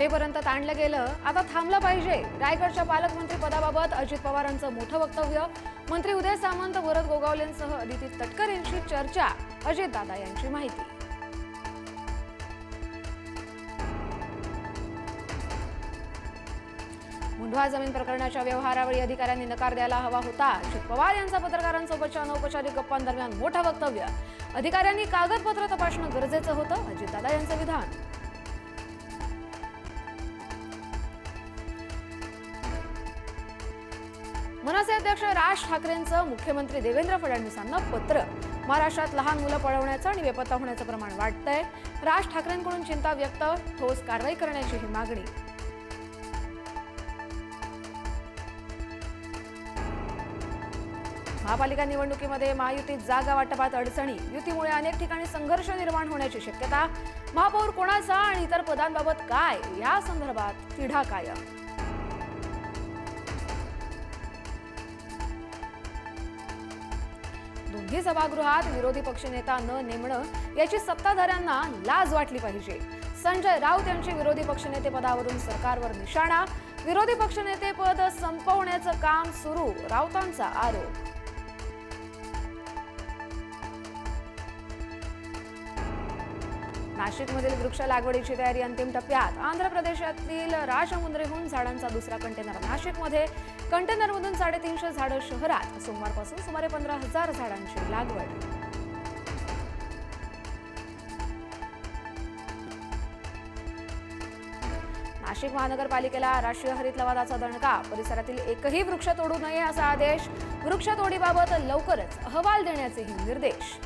कुठेपर्यंत ताणलं गेलं. आता थांबलं पाहिजे. रायगडच्या पालकमंत्री पदाबाबत अजित पवारांचं मोठं वक्तव्य. मंत्री उदय सामंत भरत गोगावलेंसह अदिती तटकर यांची चर्चा. अजित दादा यांची माहिती. मुंढवा जमीन प्रकरणाच्या व्यवहारावेळी अधिकाऱ्यांनी नकार द्यायला हवा होता. अजित पवार यांचा पत्रकारांसोबतच्या अनौपचारिक गप्पांदरम्यान मोठं वक्तव्य. अधिकाऱ्यांनी कागदपत्र तपासणं गरजेचं होतं. अजितदादा यांचं विधान. मनसे अध्यक्ष राज ठाकरेंचं मुख्यमंत्री देवेंद्र फडणवीसांना पत्र. महाराष्ट्रात लहान मुलं पळवण्याचं आणि बेपत्ता होण्याचं प्रमाण वाढतंय. राज ठाकरेंकडून चिंता व्यक्त ठोस कारवाई करण्याची ही मागणी. महापालिका निवडणुकीमध्ये महायुतीत जागा वाटपात अडचणी. युतीमुळे अनेक ठिकाणी संघर्ष निर्माण होण्याची शक्यता. महापौर कोणाचा आणि इतर पदांबाबत काय? या संदर्भात तिढा कायम. दोन्ही सभागृहात विरोधी पक्षनेता न नेमणं याची सत्ताधाऱ्यांना लाज वाटली पाहिजे. संजय राऊत यांची विरोधी पक्षनेते पदावरून सरकारवर निशाणा विरोधी पक्षनेते पद संपवण्याचं काम सुरू राऊतांचा आरोप. नाशिकमधील वृक्ष लागवडीची तयारी अंतिम टप्प्यात आंध्र प्रदेशातील राजमुंद्रीहून झाडांचा दुसरा कंटेनर नाशिकमध्ये कंटेनरमधून साडेतीनशे झाडं शहरात. सोमवारपासून सुमारे पंधरा हजार झाडांची लागवड. नाशिक महानगरपालिकेला राष्ट्रीय हरित लवादाचा दणका. परिसरातील एकही वृक्ष तोडू नये असा आदेश. वृक्षतोडीबाबत लवकरच अहवाल देण्याचेही निर्देश.